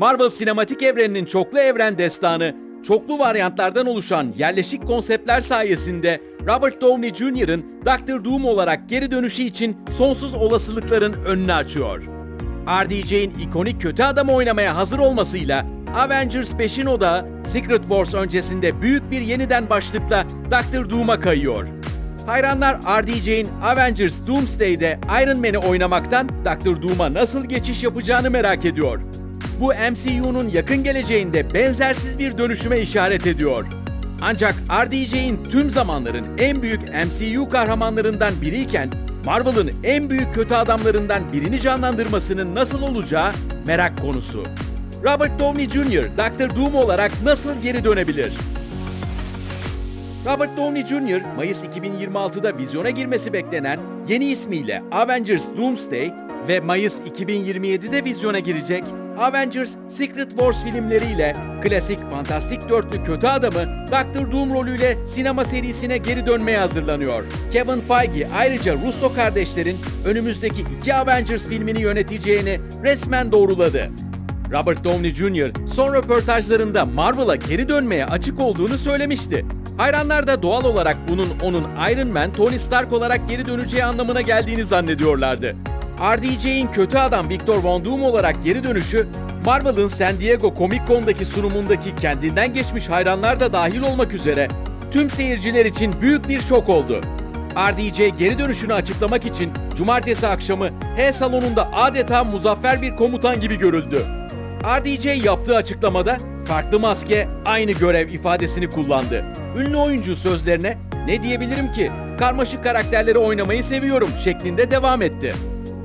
Marvel sinematik evreninin çoklu evren destanı, çoklu varyantlardan oluşan yerleşik konseptler sayesinde Robert Downey Jr.'ın Doctor Doom olarak geri dönüşü için sonsuz olasılıkların önünü açıyor. RDJ'in ikonik kötü adamı oynamaya hazır olmasıyla Avengers 5'in odağı Secret Wars öncesinde büyük bir yeniden başlıkla Doctor Doom'a kayıyor. Hayranlar RDJ'in Avengers Doomsday'de Iron Man'i oynamaktan Doctor Doom'a nasıl geçiş yapacağını merak ediyor. Bu MCU'nun yakın geleceğinde benzersiz bir dönüşüme işaret ediyor. Ancak RDJ'in tüm zamanların en büyük MCU kahramanlarından biriyken Marvel'ın en büyük kötü adamlarından birini canlandırmasının nasıl olacağı merak konusu. Robert Downey Jr. Doctor Doom olarak nasıl geri dönebilir? Robert Downey Jr. Mayıs 2026'da vizyona girmesi beklenen yeni ismiyle Avengers Doomsday ve Mayıs 2027'de vizyona girecek Avengers Secret Wars filmleriyle klasik fantastik dörtlü kötü adamı Doctor Doom rolüyle sinema serisine geri dönmeye hazırlanıyor. Kevin Feige ayrıca Russo kardeşlerin önümüzdeki iki Avengers filmini yöneteceğini resmen doğruladı. Robert Downey Jr. son röportajlarında Marvel'a geri dönmeye açık olduğunu söylemişti. Hayranlar da doğal olarak bunun onun Iron Man, Tony Stark olarak geri döneceği anlamına geldiğini zannediyorlardı. RDJ'in kötü adam Victor Von Doom olarak geri dönüşü, Marvel'ın San Diego Comic Con'daki sunumundaki kendinden geçmiş hayranlar da dahil olmak üzere tüm seyirciler için büyük bir şok oldu. RDJ geri dönüşünü açıklamak için cumartesi akşamı H salonunda adeta muzaffer bir komutan gibi görüldü. RDJ yaptığı açıklamada farklı maske aynı görev ifadesini kullandı. Ünlü oyuncu sözlerine ne diyebilirim ki karmaşık karakterleri oynamayı seviyorum şeklinde devam etti.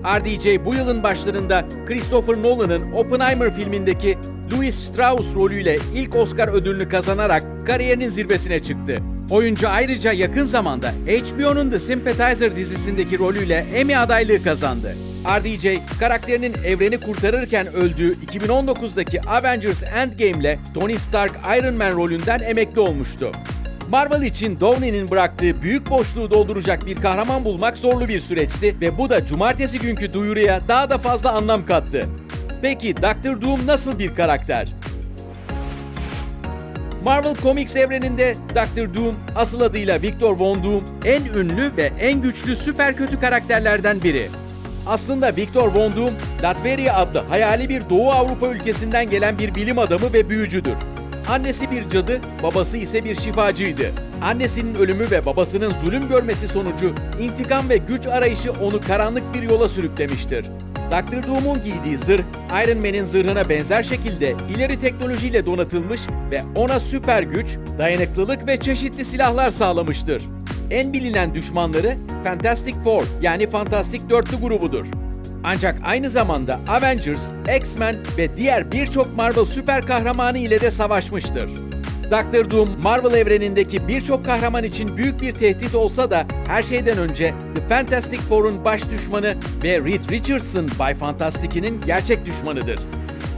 RDJ bu yılın başlarında Christopher Nolan'ın Oppenheimer filmindeki Louis Strauss rolüyle ilk Oscar ödülünü kazanarak kariyerinin zirvesine çıktı. Oyuncu ayrıca yakın zamanda HBO'nun The Sympathizer dizisindeki rolüyle Emmy adaylığı kazandı. RDJ, karakterinin evreni kurtarırken öldüğü 2019'daki Avengers Endgame'le Tony Stark Iron Man rolünden emekli olmuştu. Marvel için Downey'nin bıraktığı büyük boşluğu dolduracak bir kahraman bulmak zorlu bir süreçti ve bu da cumartesi günkü duyuruya daha da fazla anlam kattı. Peki Doctor Doom nasıl bir karakter? Marvel Comics evreninde Doctor Doom, asıl adıyla Victor Von Doom, en ünlü ve en güçlü süper kötü karakterlerden biri. Aslında Victor Von Doom, Latveria adlı hayali bir Doğu Avrupa ülkesinden gelen bir bilim adamı ve büyücüdür. Annesi bir cadı, babası ise bir şifacıydı. Annesinin ölümü ve babasının zulüm görmesi sonucu intikam ve güç arayışı onu karanlık bir yola sürüklemiştir. Dr. Doom'un giydiği zırh, Iron Man'in zırhına benzer şekilde ileri teknolojiyle donatılmış ve ona süper güç, dayanıklılık ve çeşitli silahlar sağlamıştır. En bilinen düşmanları Fantastic Four yani Fantastik Dörtlü grubudur. Ancak aynı zamanda Avengers, X-Men ve diğer birçok Marvel süper kahramanı ile de savaşmıştır. Doctor Doom, Marvel evrenindeki birçok kahraman için büyük bir tehdit olsa da her şeyden önce The Fantastic Four'un baş düşmanı ve Reed Richardson Bay Fantastic'inin gerçek düşmanıdır.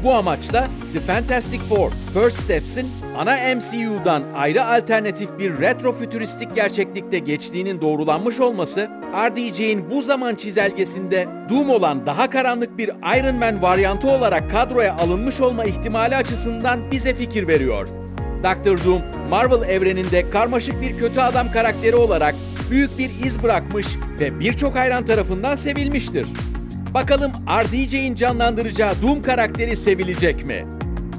Bu amaçla The Fantastic Four, First Steps'in ana MCU'dan ayrı alternatif bir retro-fütüristik gerçeklikte geçtiğinin doğrulanmış olması, RDJ'in bu zaman çizelgesinde Doom olan daha karanlık bir Iron Man varyantı olarak kadroya alınmış olma ihtimali açısından bize fikir veriyor. Doctor Doom, Marvel evreninde karmaşık bir kötü adam karakteri olarak büyük bir iz bırakmış ve birçok hayran tarafından sevilmiştir. Bakalım RDJ'in canlandıracağı Doom karakteri sevilecek mi?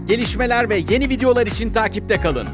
Gelişmeler ve yeni videolar için takipte kalın.